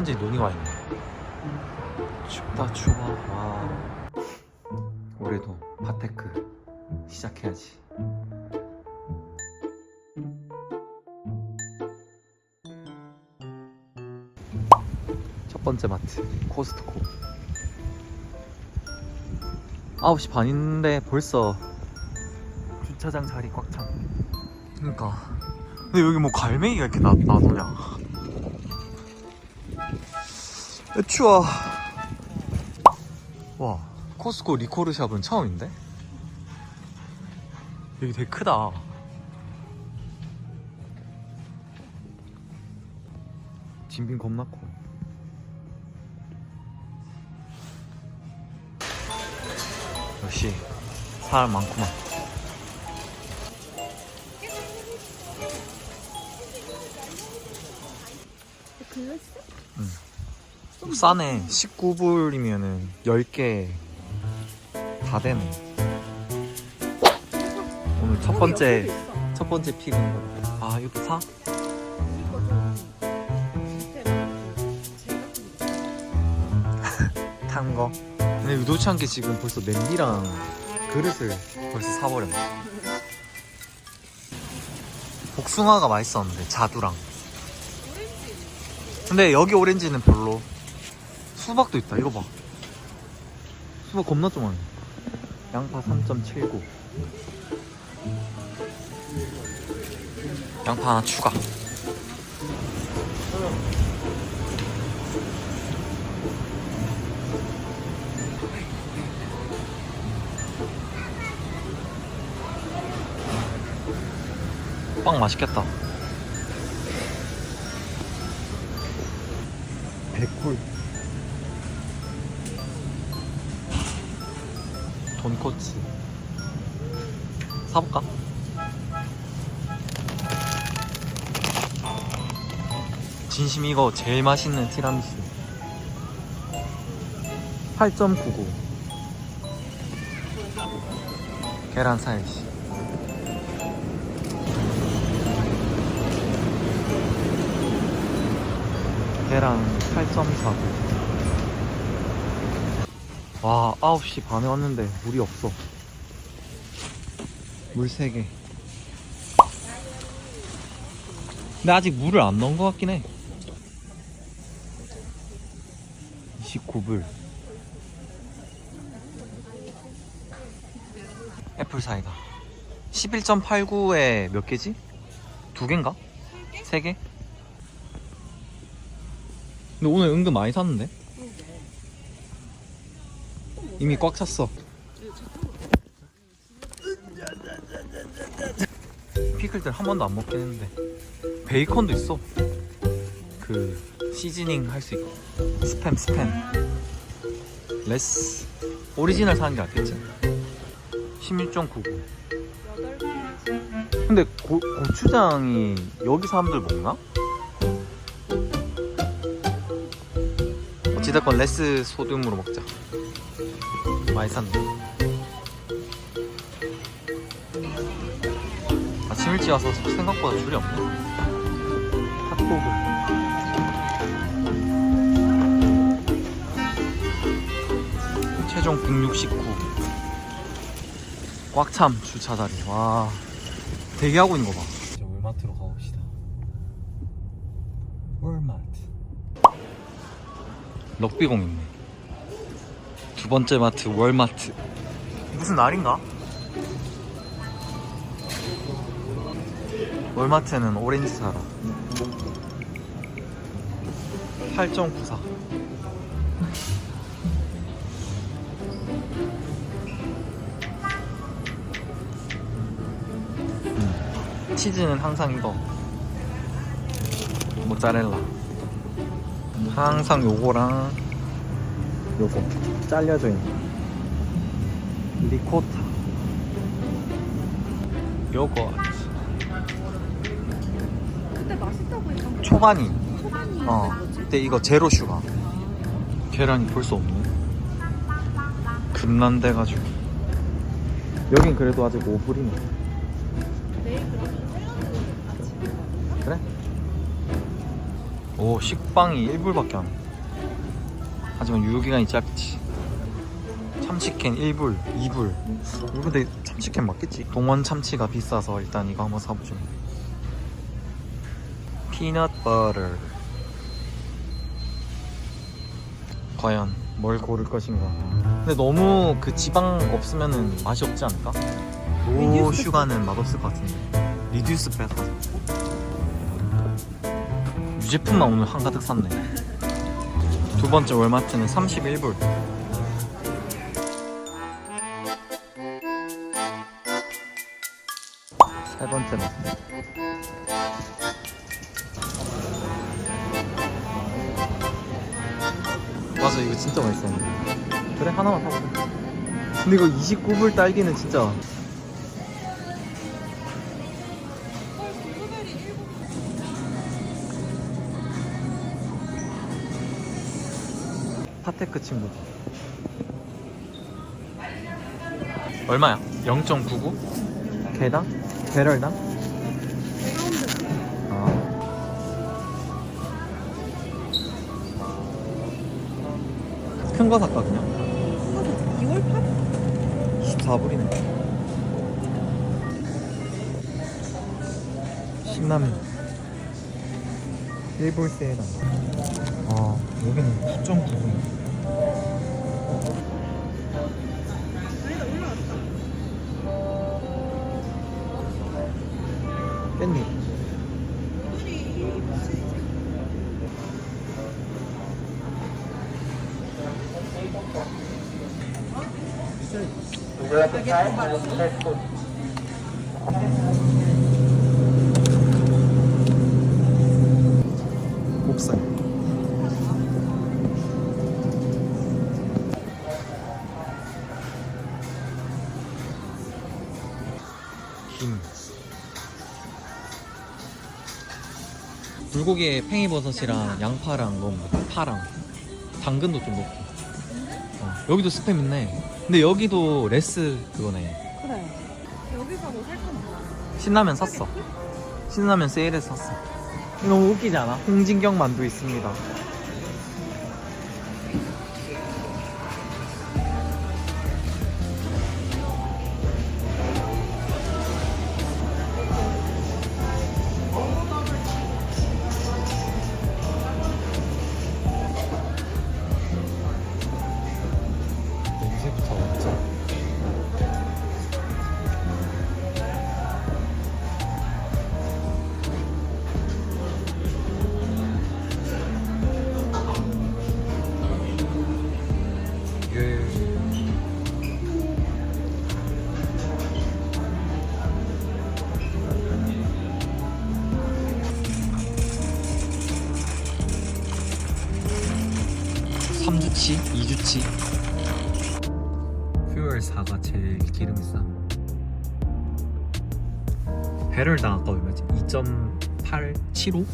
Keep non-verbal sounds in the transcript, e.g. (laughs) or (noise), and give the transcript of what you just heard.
천천히 눈이 와 있네. 춥다 추워. 와. 올해도 바테크 시작해야지. 첫 번째 마트 코스트코. 9시 반인데 벌써 주차장 자리 꽉 차. 그러니까. 근데 여기 뭐 갈매기가 이렇게 나, 나도냐? 에, 추워. 와, 코스코 리코르샵은 처음인데? 여기 되게 크다. 진빈 겁나 커. 역시 사람 많구만. 싸네. 19불이면은 10개 다 되네. 오늘 첫 번째 첫 번째 픽은 아 이것도 사? (laughs) 탄 거. 근데 의도치 않게 지금 벌써 냄비랑 그릇을 벌써 사버렸네. 복숭아가 맛있었는데 자두랑. 근데 여기 오렌지는 별로. 수박도 있다. 이거 봐. 수박 겁나 좋아해. 양파 3.79. 양파 하나 추가. 빵 맛있겠다. 100쿨. 돈코츠. 사볼까? 진심 이거 제일 맛있는 티라미수. 8.99. 계란 사이시. 계란 8.49. 와, 9시 반에 왔는데 물이 없어. 물 3개. 근데 아직 물을 안 넣은 것 같긴 해. 29불. 애플 사이다. 11.89에 몇 개지? 두 개인가? 세 개? 근데 오늘 은근 많이 샀는데? 이미 꽉 찼어. 피클들 한 번도 안 먹긴 했는데 베이컨도 있어. 그 시즈닝 할 수 있고 스팸 스팸 레스 오리지널 사는 게 낫겠지. 16.99. 근데 고, 고추장이 여기 사람들 먹나? 어찌됐건 레스 소듐으로 먹자. 많이 샀네. 아침 일찍 와서 생각보다 줄이 없네. 핫도그. 최종 169. 꽉참 주차 자리. 와. 대기하고 있는 거 봐. 이제 월마트로 가봅시다. 월마트. 럭비공 있네. 두 번째 마트 월마트. 무슨 날인가? 월마트는 오렌지 사라. 8.94. 음. 치즈는 항상 이거. 모짜렐라. 항상 요거랑 요거 잘려져 있는 리코타. 요거. 그때 맛있다고 했던 초반이. 초반이 어. 근데 이거 제로 슈가. 계란이 벌써 없네. 금난돼가지고. 여긴 그래도 아직 5불이네. 내일 먹을까? 그래? 오 식빵이 1불밖에 안 해. 하지만 유효기간이 짧지 참치캔 1불 2불. 이거 근데 참치캔 맞겠지? 동원 참치가 비싸서 일단 이거 한번 사보죠. 피넛 버터 과연 뭘 고를 것인가? 근데 너무 그 지방 없으면은 맛이 없지 않을까? 노 리듀스 슈가는 맛없을 것 같은데. 리듀스 백 하자 유제품만 오늘 한가득 샀네 두 번째 월마트는 31불. 세 번째는. 맞아 이거 진짜 맛있었는데. 그래 하나만 사보자. 근데 이거 29불 딸기는 진짜 테크 친구들 얼마야? 0.99? 개당? 배럴당? 아. 큰거 살까 그냥? 2월 8일? 24불이네 신라면 1불 세일한 아 여기는 9.9불 아니다 올라왔다 깻잎. 오늘이 뭐지? 목 김 불고기에 팽이버섯이랑 양파랑 넣으면 돼. 파랑 당근도 좀 넣고. 어, 여기도 스팸 있네. 근데 여기도 레스 그거네. 그래. 여기서 뭐 살 건가? 신라면 샀어. 신라면 세일해서 샀어. 너무 웃기지 않아? 홍진경 만두 있습니다 3주치, 2주치. 퓨얼 4가 제일 기름이 싸. 배럴당 아까 얼마지? 2.875?